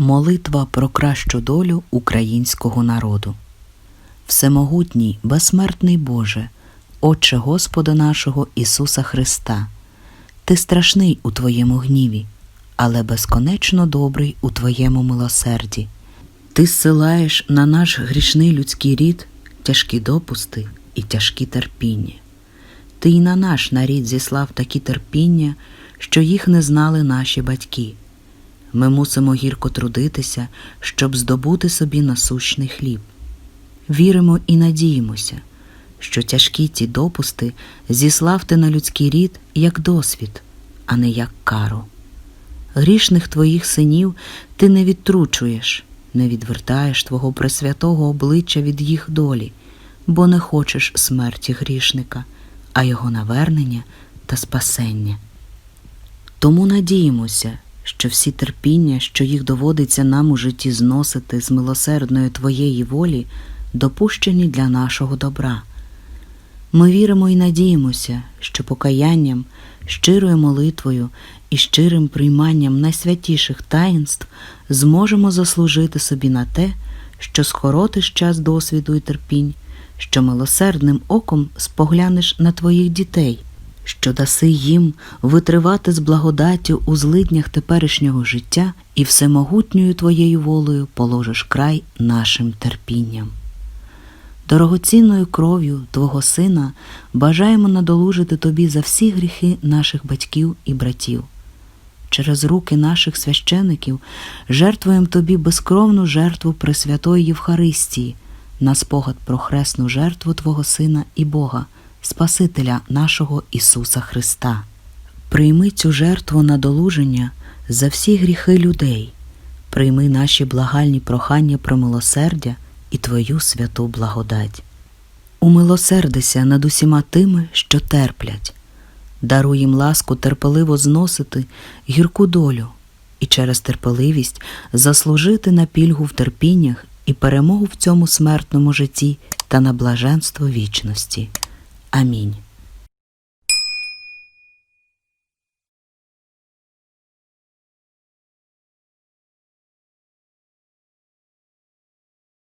Молитва про кращу долю українського народу. Всемогутній, безсмертний Боже, Отче Господа нашого Ісуса Христа, Ти страшний у Твоєму гніві, але безконечно добрий у Твоєму милосерді. Ти зсилаєш на наш грішний людський рід тяжкі допусти і тяжкі терпіння. Ти й на наш нарід зіслав такі терпіння, що їх не знали наші батьки. Ми мусимо гірко трудитися, щоб здобути собі насущний хліб. Віримо і надіємося, що тяжкі ті допусти зіслав ти на людський рід як досвід, а не як кару. Грішних твоїх синів ти не відтручуєш, не відвертаєш твого пресвятого обличчя від їх долі, бо не хочеш смерті грішника, а його навернення та спасення. Тому надіємося, що всі терпіння, що їх доводиться нам у житті зносити з милосердної Твоєї волі, допущені для нашого добра. Ми віримо і надіємося, що покаянням, щирою молитвою і щирим прийманням найсвятіших таїнств зможемо заслужити собі на те, що скоротиш час досвіду і терпінь, що милосердним оком споглянеш на твоїх дітей, що даси їм витривати з благодаттю у злиднях теперішнього життя і всемогутньою твоєю волею положиш край нашим терпінням. Дорогоцінною кров'ю Твого Сина бажаємо надолужити Тобі за всі гріхи наших батьків і братів. Через руки наших священиків жертвуємо Тобі безкровну жертву Пресвятої Євхаристії на спогад про хресну жертву Твого Сина і Бога, Спасителя нашого Ісуса Христа. Прийми цю жертву надолуження за всі гріхи людей, прийми наші благальні прохання про милосердя і Твою святу благодать. Умилосердися над усіма тими, що терплять, даруй їм ласку терпеливо зносити гірку долю і через терпеливість заслужити на пільгу в терпіннях і перемогу в цьому смертному житті та на блаженство вічності. Амінь.